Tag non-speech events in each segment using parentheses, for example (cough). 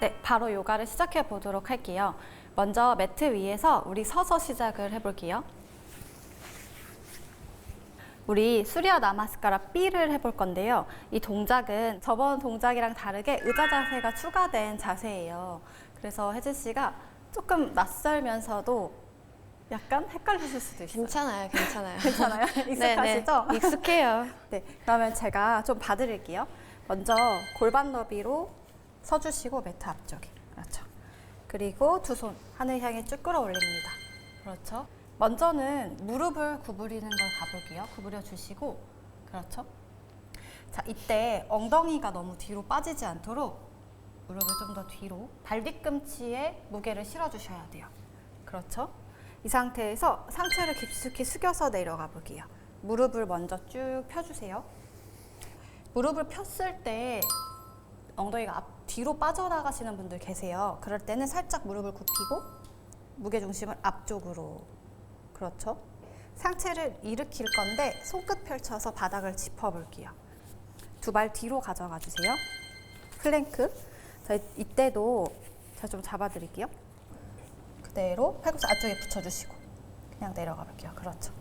네, 바로 요가를 시작해 보도록 할게요. 먼저 매트 위에서 우리 서서 시작을 해볼게요. 우리 수리아 나마스카라 B를 해볼 건데요. 이 동작은 저번 동작이랑 다르게 의자 자세가 추가된 자세예요. 그래서 혜진 씨가 조금 낯설면서도 약간 헷갈리실 수도 있어요. 괜찮아요, 괜찮아요. (laughs) 괜찮아요? 익숙하시죠? (laughs) 네, 네. 익숙해요. (laughs) 네, 그러면 제가 좀 봐드릴게요. 먼저 골반 너비로 서주시고 매트 앞쪽에. 그렇죠. 그리고 두 손 하늘 향해 쭉 끌어올립니다. 그렇죠. 먼저는 무릎을 구부리는 걸 가볼게요. 구부려 주시고, 그렇죠. 자, 이때 엉덩이가 너무 뒤로 빠지지 않도록 무릎을 좀 더 뒤로 발 뒤꿈치에 무게를 실어 주셔야 돼요. 그렇죠. 이 상태에서 상체를 깊숙이 숙여서 내려가 볼게요. 무릎을 먼저 쭉 펴주세요. 무릎을 폈을 때 엉덩이가 앞, 뒤로 빠져나가시는 분들 계세요. 그럴 때는 살짝 무릎을 굽히고 무게 중심을 앞쪽으로 그렇죠. 상체를 일으킬 건데 손끝 펼쳐서 바닥을 짚어볼게요. 두 발 뒤로 가져가 주세요. 플랭크. 자, 이때도 제가 좀 잡아드릴게요. 그대로 팔꿈치 앞쪽에 붙여주시고 그냥 내려가 볼게요. 그렇죠.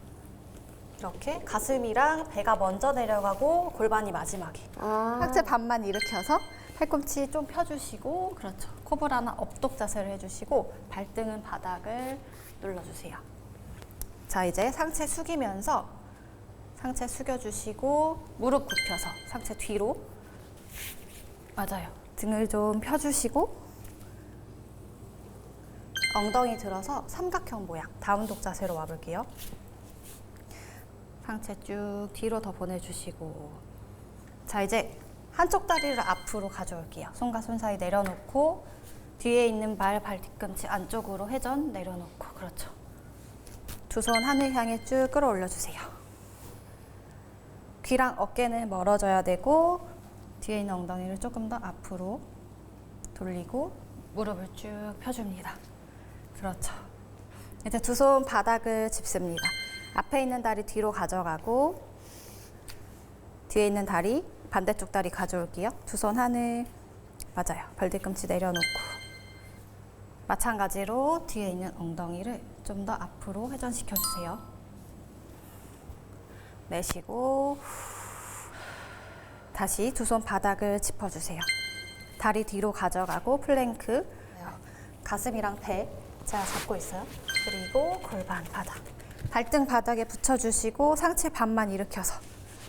이렇게 가슴이랑 배가 먼저 내려가고 골반이 마지막에 아, 상체 반만 일으켜서 팔꿈치 좀 펴주시고 그렇죠. 코브라나 업독 자세를 해주시고 발등은 바닥을 눌러주세요. 자 이제 상체 숙이면서 상체 숙여주시고 무릎 굽혀서 상체 뒤로 맞아요. 등을 좀 펴주시고 엉덩이 들어서 삼각형 모양 다운독 자세로 와볼게요. 상체 쭉 뒤로 더 보내주시고 자 이제 한쪽 다리를 앞으로 가져올게요. 손과 손 사이 내려놓고 뒤에 있는 발, 발 뒤꿈치 안쪽으로 회전 내려놓고 그렇죠. 두 손 하늘 향해 쭉 끌어올려 주세요. 귀랑 어깨는 멀어져야 되고 뒤에 있는 엉덩이를 조금 더 앞으로 돌리고 무릎을 쭉 펴줍니다. 그렇죠. 이제 두 손 바닥을 짚습니다. 앞에 있는 다리 뒤로 가져가고 뒤에 있는 다리 반대쪽 다리 가져올게요. 두 손 하늘 맞아요. 발 뒤꿈치 내려놓고 마찬가지로 뒤에 있는 엉덩이를 좀 더 앞으로 회전시켜 주세요. 내쉬고 다시 두 손 바닥을 짚어 주세요. 다리 뒤로 가져가고 플랭크 가슴이랑 배 제가 잡고 있어요. 그리고 골반 바닥 발등 바닥에 붙여주시고 상체 반만 일으켜서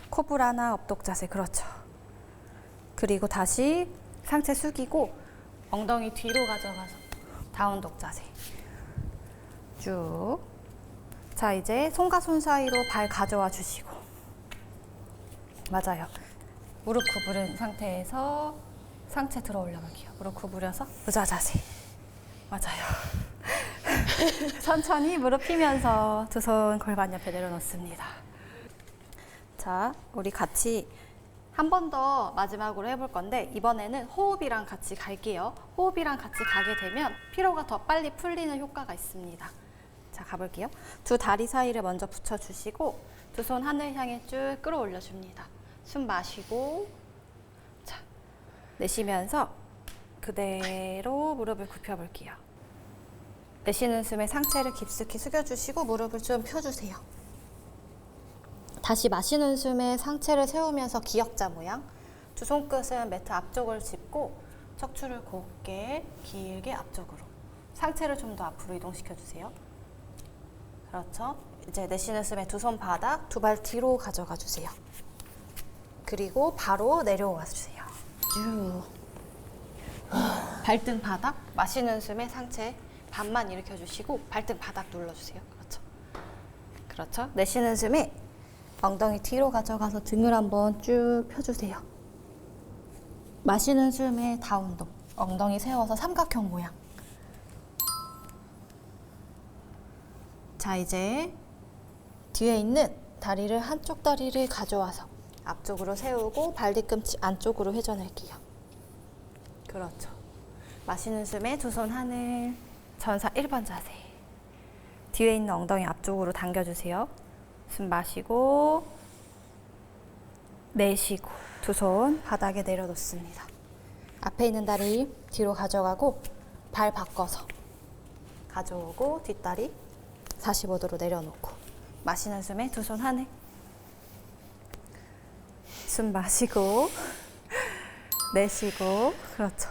코브라나 업독 자세 그렇죠. 그리고 다시 상체 숙이고 엉덩이 뒤로 가져가서 다운독 자세 쭉. 자 이제 손과 손 사이로 발 가져와 주시고 맞아요. 무릎 구부린 상태에서 상체 들어 올려볼게요. 무릎 구부려서 의자 자세 맞아요. (laughs) 천천히 무릎 펴면서 두 손 골반 옆에 내려놓습니다. 자, 우리 같이 한 번 더 마지막으로 해볼 건데 이번에는 호흡이랑 같이 갈게요. 호흡이랑 같이 가게 되면 피로가 더 빨리 풀리는 효과가 있습니다. 자, 가볼게요. 두 다리 사이를 먼저 붙여주시고 두 손 하늘 향해 쭉 끌어올려 줍니다. 숨 마시고 자, 내쉬면서 그대로 무릎을 굽혀볼게요. 내쉬는 숨에 상체를 깊숙이 숙여주시고 무릎을 좀 펴주세요. 다시 마시는 숨에 상체를 세우면서 기역자 모양. 두 손끝은 매트 앞쪽을 짚고 척추를 곱게 길게 앞쪽으로. 상체를 좀 더 앞으로 이동시켜 주세요. 그렇죠. 이제 내쉬는 숨에 두 손 바닥, 두 발 뒤로 가져가 주세요. 그리고 바로 내려와 주세요. 쭉. 발등 바닥, 마시는 숨에 상체 반만 일으켜 주시고 발등 바닥 눌러 주세요. 그렇죠. 그렇죠. 내쉬는 숨에 엉덩이 뒤로 가져가서 등을 한번 쭉 펴주세요. 마시는 숨에 다운동. 엉덩이 세워서 삼각형 모양. 자, 이제 뒤에 있는 다리를 한쪽 다리를 가져와서 앞쪽으로 세우고 발 뒤꿈치 안쪽으로 회전할게요. 그렇죠. 마시는 숨에 두 손 하늘. 전사 1번 자세. 뒤에 있는 엉덩이 앞쪽으로 당겨주세요. 숨 마시고 내쉬고 두 손 바닥에 내려놓습니다. 앞에 있는 다리 뒤로 가져가고 발 바꿔서 가져오고 뒷다리 45도로 내려놓고 마시는 숨에 두 손 하늘. 숨 마시고 (laughs) 내쉬고 그렇죠.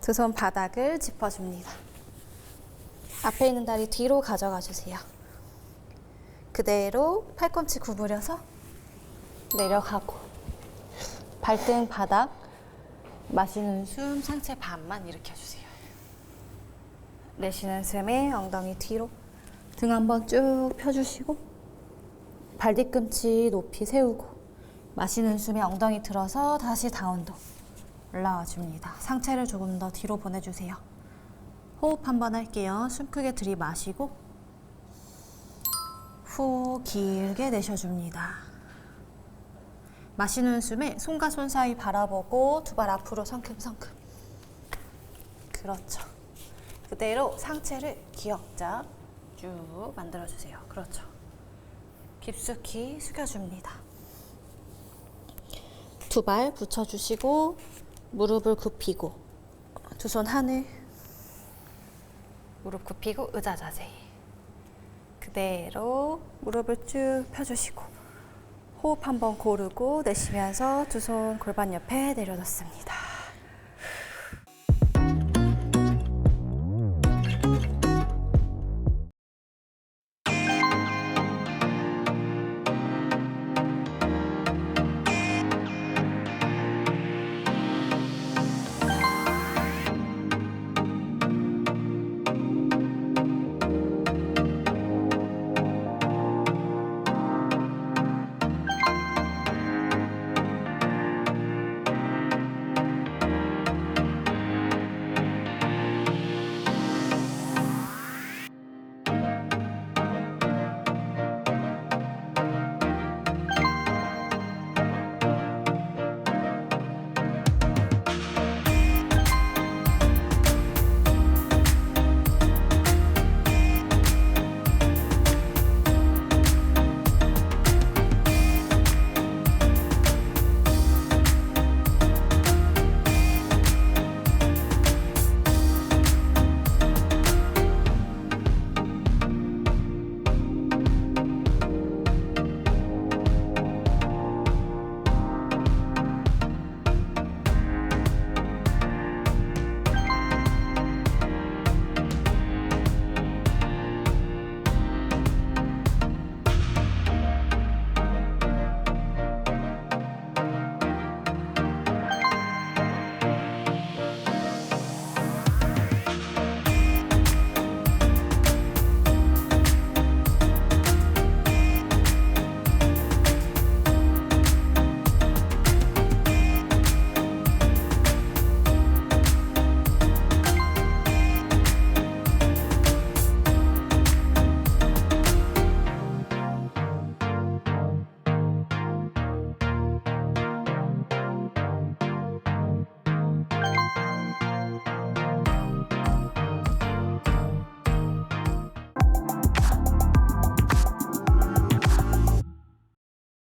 두 손 바닥을 짚어줍니다. 앞에 있는 다리 뒤로 가져가 주세요 그대로 팔꿈치 구부려서 내려가고 발등 바닥 마시는 숨 상체 반만 일으켜주세요. 내쉬는 숨에 엉덩이 뒤로 등 한번 쭉 펴주시고 발 뒤꿈치 높이 세우고 마시는 숨에 엉덩이 들어서 다시 다운도 올라와 줍니다. 상체를 조금 더 뒤로 보내주세요. 호흡 한번 할게요. 숨 크게 들이마시고 후 길게 내쉬어줍니다. 마시는 숨에 손과 손 사이 바라보고 두 발 앞으로 성큼성큼. 그렇죠. 그대로 상체를 기역자 쭉 만들어주세요. 그렇죠. 깊숙이 숙여줍니다. 두 발 붙여주시고 무릎을 굽히고 두 손 하늘 무릎 굽히고 의자 자세 그대로 무릎을 쭉 펴주시고 호흡 한번 고르고 내쉬면서 두 손 골반 옆에 내려놓습니다.